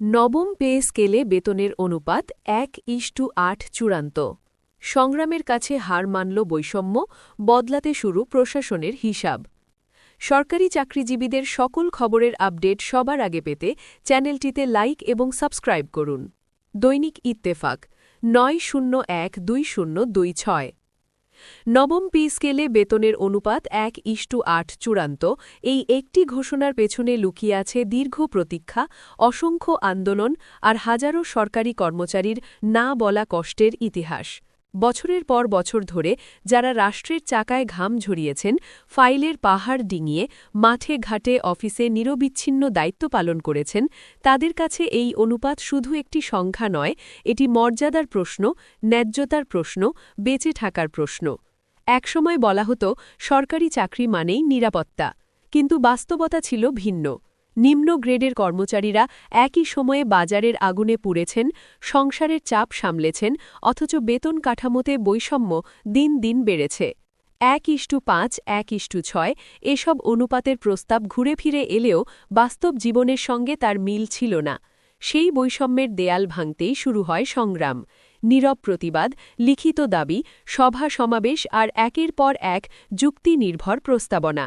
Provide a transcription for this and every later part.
নবম পে স্কেলে বেতনের অনুপাত এক ইস্টু আট চূড়ান্ত। সংগ্রামের কাছে হার মানল বৈষম্য, বদলাতে শুরু প্রশাসনের হিসাব। সরকারি চাকরিজীবীদের সকল খবরের আপডেট সবার আগে পেতে চ্যানেলটিতে লাইক এবং সাবস্ক্রাইব করুন। দৈনিক ইত্তেফাক, নয় শূন্য এক দুই শূন্য দুই ছয়। নবম পি স্কেলে বেতনের অনুপাত এক ইষ্টু আট চূড়ান্ত। এই একটি ঘোষণার পেছনে লুকিয়ে আছে দীর্ঘ প্রতীক্ষা, অসংখ্য আন্দোলন আর হাজারো সরকারি কর্মচারীর না বলা কষ্টের ইতিহাস। বছরের পর বছর ধরে যারা রাষ্ট্রের চাকায় ঘাম ঝরিয়েছেন, ফাইলের পাহাড় ডিঙিয়ে মাঠে ঘাটে অফিসে নিরবিচ্ছিন্ন দায়িত্ব পালন করেছেন, তাদের কাছে এই অনুপাত শুধু একটি সংখ্যা নয়, এটি মর্যাদার প্রশ্ন, ন্যায্যতার প্রশ্ন, বেঁচে থাকার প্রশ্ন। একসময় বলা হতো, সরকারি চাকরি মানেই নিরাপত্তা। কিন্তু বাস্তবতা ছিল ভিন্ন। নিম্ন গ্রেডের কর্মচারীরা একই সময়ে বাজারের আগুনে পুড়েছেন, সংসারের চাপ সামলেছেন, অথচ বেতন কাঠামোতে বৈষম্য দিন দিন বেড়েছে। এক ইষ্টু পাঁচ, এক ইষ্টু ছয়, এসব অনুপাতের প্রস্তাব ঘুরে ফিরে এলেও বাস্তব জীবনের সঙ্গে তার মিল ছিল না। সেই বৈষম্যের দেয়াল ভাঙতেই শুরু হয় সংগ্রাম। নীরব প্রতিবাদ, লিখিত দাবি, সভা সমাবেশ আর একের পর এক যুক্তি নির্ভর প্রস্তাবনা।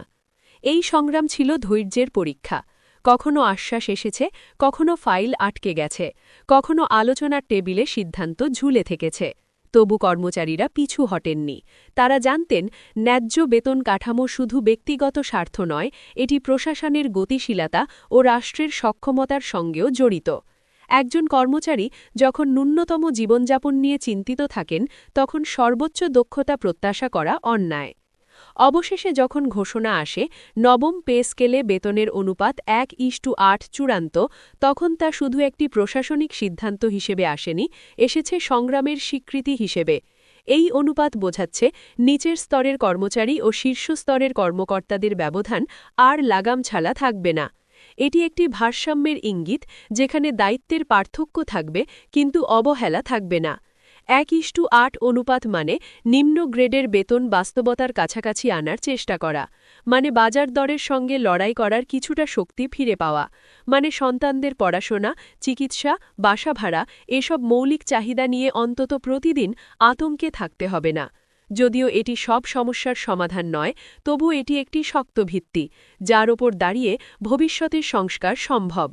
এই সংগ্রাম ছিল ধৈর্যের পরীক্ষা। কখনো আশ্বাস এসেছে, কখনো ফাইল আটকে গেছে, কখনো আলোচনার টেবিলে সিদ্ধান্ত ঝুলে থেকেছে। তবু কর্মচারীরা পিছু হটেননি। তারা জানতেন, ন্যায্য বেতন কাঠামো শুধু ব্যক্তিগত স্বার্থ নয়, এটি প্রশাসনের গতিশীলতা ও রাষ্ট্রের সক্ষমতার সঙ্গেও জড়িত। একজন কর্মচারী যখন ন্যূনতম জীবনযাপন নিয়ে চিন্তিত থাকেন, তখন সর্বোচ্চ দক্ষতা প্রত্যাশা করা অন্যায়। অবশেষে যখন ঘোষণা আসে, নবম পে স্কেলে বেতনের অনুপাত এক ইস্টু আট চূড়ান্ত, তখন তা শুধু একটি প্রশাসনিক সিদ্ধান্ত হিসেবে আসেনি, এসেছে সংগ্রামের স্বীকৃতি হিসেবে। এই অনুপাত বোঝাচ্ছে নিচের স্তরের কর্মচারী ও শীর্ষ স্তরের কর্মকর্তাদের ব্যবধান আর লাগাম ছাড়া থাকবে না। এটি একটি ভারসাম্যের ইঙ্গিত, যেখানে দায়িত্বের পার্থক্য থাকবে, কিন্তু অবহেলা থাকবে না। এক ইস্টু আট অনুপাত মানে নিম্ন গ্রেডের বেতন বাস্তবতার কাছাকাছি আনার চেষ্টা করা মানে বাজার দরের সঙ্গে লড়াই করার কিছুটা শক্তি ফিরে পাওয়া মানে সন্তানদের পড়াশোনা, চিকিৎসা, বাসা ভাড়া, এসব মৌলিক চাহিদা নিয়ে অন্তত প্রতিদিন আতঙ্কে থাকতে হবে না। যদিও এটি সব সমস্যার সমাধান নয় তবু এটি একটি শক্ত ভিত্তি, যার ওপর দাঁড়িয়ে ভবিষ্যতের সংস্কার সম্ভব।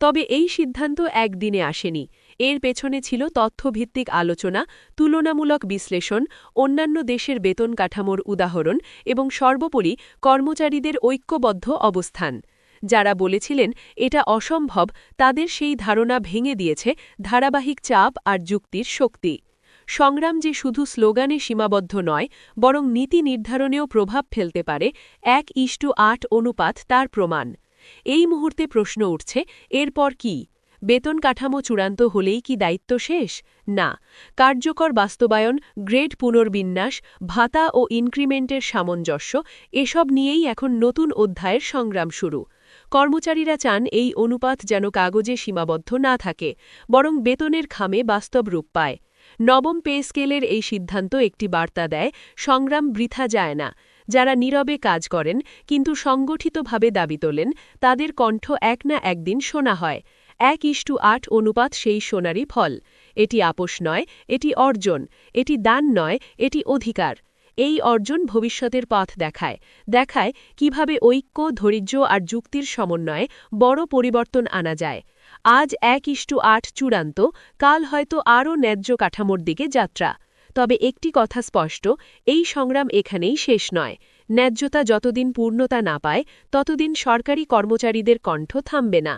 তবে এই সিদ্ধান্ত একদিনে আসেনি। এর পেছনে ছিল তথ্যভিত্তিক আলোচনা, তুলনামূলক বিশ্লেষণ, অন্যান্য দেশের বেতন কাঠামোর উদাহরণ এবং সর্বোপরি কর্মচারীদের ঐক্যবদ্ধ অবস্থান। যারা বলেছিলেন, এটা অসম্ভব, তাদের সেই ধারণা ভেঙে দিয়েছে ধারাবাহিক চাপ আর যুক্তির শক্তি। সংগ্রাম যে শুধু স্লোগানে সীমাবদ্ধ নয়, বরং নীতি নির্ধারণেও প্রভাব ফেলতে পারে এক ইস্টু আট অনুপাত তার প্রমাণ। এই মুহূর্তে প্রশ্ন উঠছে, এরপর কি? বেতন কাঠামো চূড়ান্ত হলেই কি দায়িত্ব শেষ? না। কার্যকর বাস্তবায়ন, গ্রেড পুনর্বিন্যাস, ভাতা ও ইনক্রিমেন্টের সামঞ্জস্য, এসব নিয়েই এখন নতুন অধ্যায়ের সংগ্রাম শুরু। কর্মচারীরা চান এই অনুপাত যেন কাগজে সীমাবদ্ধ না থাকে, বরং বেতনের খামে বাস্তব রূপ পায়। নবম পে স্কেলের এই সিদ্ধান্ত একটি বার্তা দেয়, সংগ্রাম বৃথা যায় না। যারা নীরবে কাজ করেন, কিন্তু সংগঠিতভাবে দাবি তোলেন, তাদের কণ্ঠ এক না একদিন শোনা হয়। এক ইষ্টু আট অনুপাত সেই সোনারই ফল। এটি আপোষ নয়, এটি অর্জন, এটি দান নয়, এটি অধিকার। এই অর্জন ভবিষ্যতের পথ দেখায় দেখায় কীভাবে ঐক্য, ধৈর্য আর যুক্তির সমন্বয়ে বড় পরিবর্তন আনা যায়। আজ এক ইষ্টু আট চূড়ান্ত, কাল হয়তো আরও ন্যায্য কাঠামোর দিকে যাত্রা। তবে একটি কথা স্পষ্ট, এই সংগ্রাম এখানেই শেষ নয়। ন্যায্যতা যতদিন পূর্ণতা না পায়, ততদিন সরকারি কর্মচারীদের কণ্ঠ থামবে না।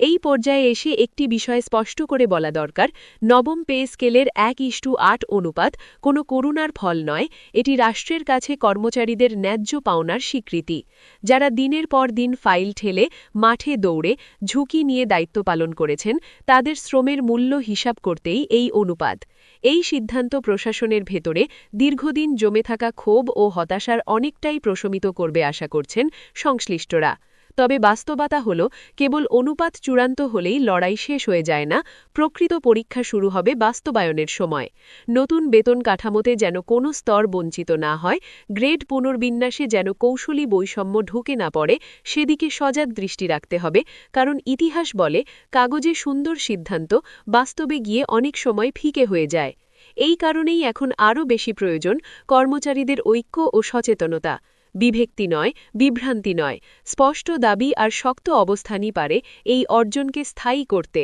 এই পর্যায়ে এসে একটি বিষয় স্পষ্ট করে বলা দরকার, নবম পে স্কেলের এক ইস্টু আট অনুপাত কোনো করুণার ফল নয়, এটি রাষ্ট্রের কাছে কর্মচারীদের ন্যায্য পাওনার স্বীকৃতি। যারা দিনের পর দিন ফাইল ঠেলে, মাঠে দৌড়ে, ঝুঁকি নিয়ে দায়িত্ব পালন করেছেন, তাদের শ্রমের মূল্য হিসাব করতেই এই অনুপাত। এই সিদ্ধান্ত প্রশাসনের ভেতরে দীর্ঘদিন জমে থাকা ক্ষোভ ও হতাশার অনেকটাই প্রশমিত করবে আশা করছেন সংশ্লিষ্টরা। তবে বাস্তবতা হল, কেবল অনুপাত চূড়ান্ত হলেই লড়াই শেষ হয়ে যায় না, প্রকৃত পরীক্ষা শুরু হবে বাস্তবায়নের সময়। নতুন বেতন কাঠামোতে যেন কোনো স্তর বঞ্চিত না হয়, গ্রেড পুনর্বিন্যাসে যেন কৌশলী বৈষম্য ঢুকে না পড়ে, সেদিকে সজাগ দৃষ্টি রাখতে হবে, কারণ ইতিহাস বলে, কাগজে সুন্দর সিদ্ধান্ত বাস্তবে গিয়ে অনেক সময় ফিকে হয়ে যায়। এই কারণেই এখন আরও বেশি প্রয়োজন কর্মচারীদের ঐক্য ও সচেতনতা। বিভক্তি নয়, বিভ্রান্তি নয়। স্পষ্ট দাবি আর শক্ত অবস্থানই পারে এই অর্জনকে স্থায়ী করতে।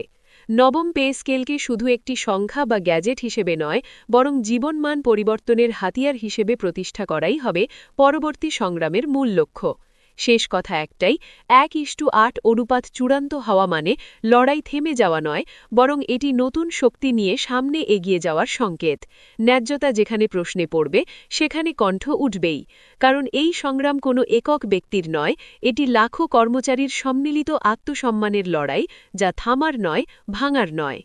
নবম পে স্কেলকে শুধু একটি সংখ্যা বা গ্যাজেট হিসেবে নয়, বরং জীবনমান পরিবর্তনের হাতিয়ার হিসেবে প্রতিষ্ঠা করাই হবে পরবর্তী সংগ্রামের মূল লক্ষ্য। শেষ কথা একটাই, এক ইস্টু আট অনুপাত চূড়ান্ত হওয়া মানে লড়াই থেমে যাওয়া নয়, বরং এটি নতুন শক্তি নিয়ে সামনে এগিয়ে যাওয়ার সংকেত। ন্যায্যতা যেখানে প্রশ্নে পড়বে, সেখানে কণ্ঠ উঠবেই। কারণ এই সংগ্রাম কোনো একক ব্যক্তির নয়, এটি লাখো কর্মচারীর সম্মিলিত আত্মসম্মানের লড়াই, যা থামার নয়, ভাঙার নয়।